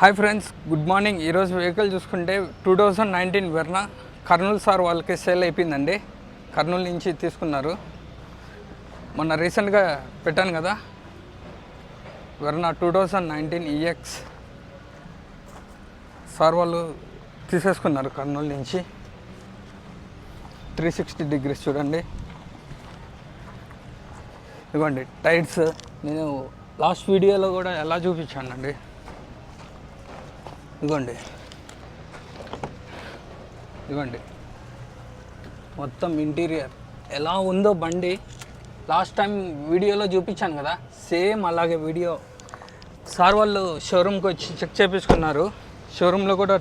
Hi friends good morning ఈరోజు vehicle చూసుకుంటే two thousand nineteen Verna Kurnool sir వాళ్ళకి sale అయిపోయిందండి. కర్నూలు నుంచి తీసుకున్నారు. మొన్న రీసెంట్గా పెట్టాను కదా. Verna two thousand nineteen EX sir వాళ్ళు తీసేసుకున్నారు కర్నూలు నుంచి. త్రీ సిక్స్టీ డిగ్రీస్ చూడండి. ఇదిగోండి టైర్స్ నేను లాస్ట్ వీడియోలో కూడా ఎలా చూపించానండి. ఇదిగోండి. ఇదిగోండి. మొత్తం ఇంటీరియర్ ఎలా ఉందో బండి లాస్ట్ టైం వీడియోలో చూపించాను కదా సేమ్ అలాగే వీడియో. సార్ వాళ్ళు షోరూమ్కి వచ్చి చెక్ చేపించుకున్నారు. షోరూంలో కూడా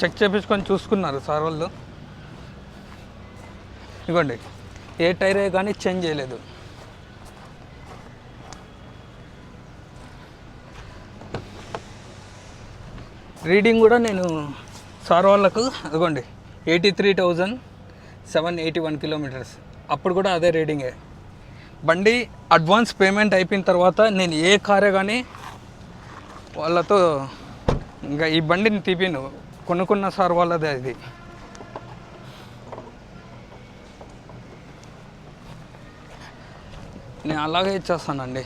చెక్ చేపించుకొని చూసుకున్నారు సార్ వాళ్ళు. ఇదిగోండి. ఏ టైరే కానీ చేంజ్ చేయలేదు. రీడింగ్ కూడా నేను సార్ వాళ్ళకు అదిగోండి eighty three thousand seven eighty one kilometres. అప్పుడు కూడా అదే రీడింగే. బండి అడ్వాన్స్ పేమెంట్ అయిపోయిన తర్వాత నేను ఏ కారే కానీ వాళ్ళతో ఇంకా ఈ బండిని తీపిను. కొనుక్కున్న సార్ వాళ్ళదే అది. నేను అలాగే ఇచ్చేస్తానండి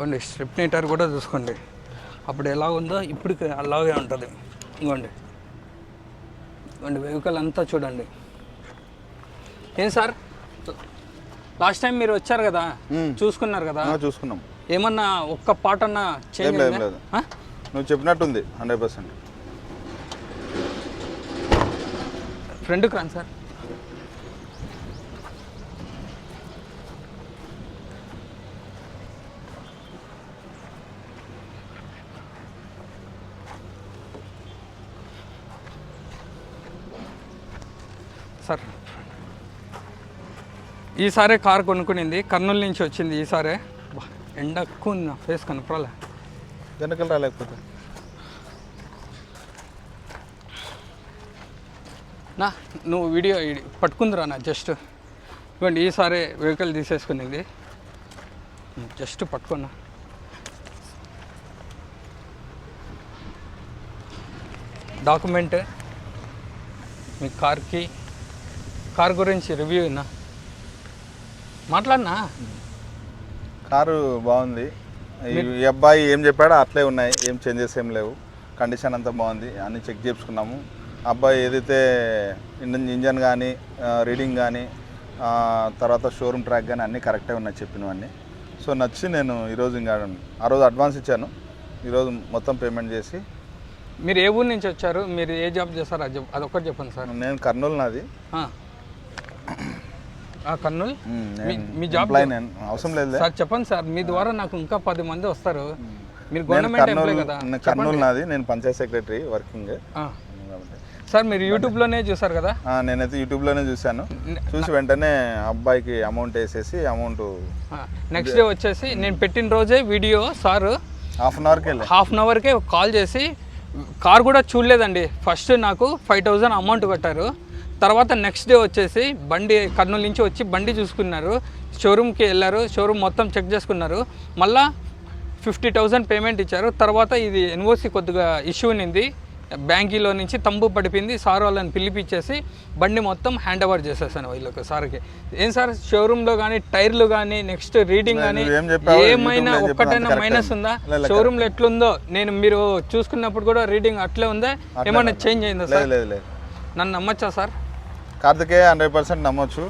ఇవ్వండి స్ట్రిప్ నీటర్ కూడా చూసుకోండి. అప్పుడు ఎలా ఉందో ఇప్పటికి అలాగే ఉంటుంది. ఇవ్వండి ఇవ్వండి వెహికల్ అంతా చూడండి. ఏం సార్? లాస్ట్ టైం మీరు వచ్చారు కదా. చూసుకున్నారు కదా? చూసుకున్నాం. ఏమన్నా ఒక్క పాట అన్నా చేంజ్? నువ్వు చెప్పినట్టుంది హండ్రెడ్ పర్సెంట్. ఫ్రెండ్కి రాను సార్. సార్. ఈసారే కార్ కొనుక్కునింది. కర్నూలు నుంచి వచ్చింది ఈసారే ఎండ ఎక్కువ ఉంది నా ఫేస్ కనపరాలే వెనకలు రాలేకపోతే నా నువ్వు వీడియో పట్టుకుందిరా నా జస్ట్. ఇవ్వండి ఈసారి వెహికల్ తీసేసుకునేది. జస్ట్ పట్టుకున్నా. డాక్యుమెంట్ మీ కార్కి కార్ గురించి రివ్యూ ఇన్నా మాట్లాడినా? కారు బాగుంది. ఈ అబ్బాయి ఏం చెప్పాడో అట్లే ఉన్నాయి. ఏం చేంజెస్ ఏం లేవు. కండిషన్ అంతా బాగుంది. అన్ని చెక్ చేసుకున్నాము అబ్బాయి ఏదైతే ఇంజన్ ఇంజన్ కానీ రీడింగ్ కానీ తర్వాత షోరూమ్ ట్రాక్ కానీ అన్నీ కరెక్టే ఉన్నాయి చెప్పినవన్నీ. సో నచ్చి నేను ఈరోజు ఇంకా ఆ రోజు అడ్వాన్స్ ఇచ్చాను. ఈరోజు మొత్తం పేమెంట్ చేసి. మీరు ఏ ఊరు నుంచి వచ్చారు? మీరు ఏ జాబ్ చేస్తారు అది అదొక్కటి చెప్పండి సార్. నేను కర్నూలు నాది. కర్నూలు? మీ- జాబ్ అవసరం లేదు సార్ చెప్పండి సార్ మీ ద్వారా నాకు ఇంకా పది మంది వస్తారు. మీరు గవర్నమెంట్ ఎంప్లాయ్ కదా. కర్నూలు నాది నేను పంచాయత్ సెక్రటరీ వర్కింగ్. సార్ మీరు యూట్యూబ్లోనే చూసారు కదా? నేనైతే యూట్యూబ్లోనే చూశాను. చూసి వెంటనే అబ్బాయికి అమౌంట్ వేసేసి అమౌంట్ నెక్స్ట్ డే వచ్చేసి నేను పెట్టిన రోజే వీడియో సార్. హాఫ్ అన్ అవర్కి వెళ్ళా. హాఫ్ అన్ అవర్కే కాల్ చేసి కార్ కూడా చూడలేదండి. ఫస్ట్ నాకు ఫైవ్ థౌజండ్ అమౌంట్ కట్టారు. తర్వాత నెక్స్ట్ డే వచ్చేసి బండి కర్నూలు నుంచి వచ్చి బండి చూసుకున్నారు. షోరూమ్కి వెళ్ళారు. షోరూమ్ మొత్తం చెక్ చేసుకున్నారు. మళ్ళా ఫిఫ్టీ థౌజండ్ పేమెంట్ ఇచ్చారు. తర్వాత ఇది ఎన్ఓసి కొద్దిగా ఇష్యూ ఉన్నింది. బ్యాంకీలో నుంచి తంబు పడిపోయింది సార్ వాళ్ళని పిలిపించేసి బండి మొత్తం హ్యాండ్ ఓవర్ చేసేసాను వీళ్ళకి సార్కి. ఏం సార్? షోరూంలో కానీ టైర్లు కానీ నెక్స్ట్ రీడింగ్ కానీ ఏమైనా ఒక్కటైనా మైనస్ ఉందా? లే, లే, షోరూంలో ఎట్లుందో నేను మీరు చూసుకున్నప్పుడు కూడా రీడింగ్ అట్లే ఉందా? ఏమైనా చేంజ్ అయిందా సార్? నన్ను నమ్మచ్చా సార్? కార్తికేయ హండ్రెడ్ పర్సెంట్ నమ్మొచ్చు.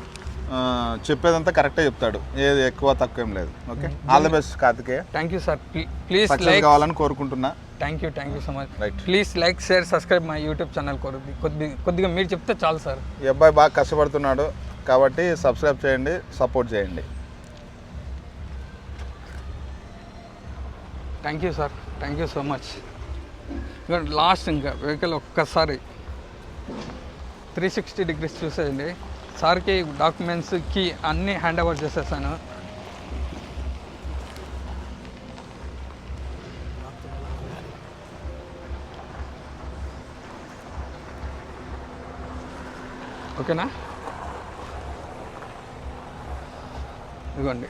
చెప్పేదంతా కరెక్టే చెప్తాడు. ఏది ఎక్కువ తక్కువ ఏం లేదు. Okay? All the best Karthikeya. Thank you sir please like కావాలని కోరుకుంటున్నా. Thank you thank you so much Right. Please like share subscribe my YouTube channel కొద్ది కొద్ది కొద్దిగా మీరు చెప్తే చాలు సార్ ఈ అబ్బాయి బాగా కష్టపడుతున్నాడు. కాబట్టి సబ్స్క్రైబ్ చేయండి సపోర్ట్ చేయండి. Thank you sir thank you so much last ఇంకా వెహికల్ ఒక్కసారి. త్రీ సిక్స్టీ డిగ్రీస్ చూసేయండి. సార్కి డాక్యుమెంట్స్కి అన్నీ హ్యాండ్ ఓవర్ చేసేసాను. ఓకేనా? ఇదిగోండి.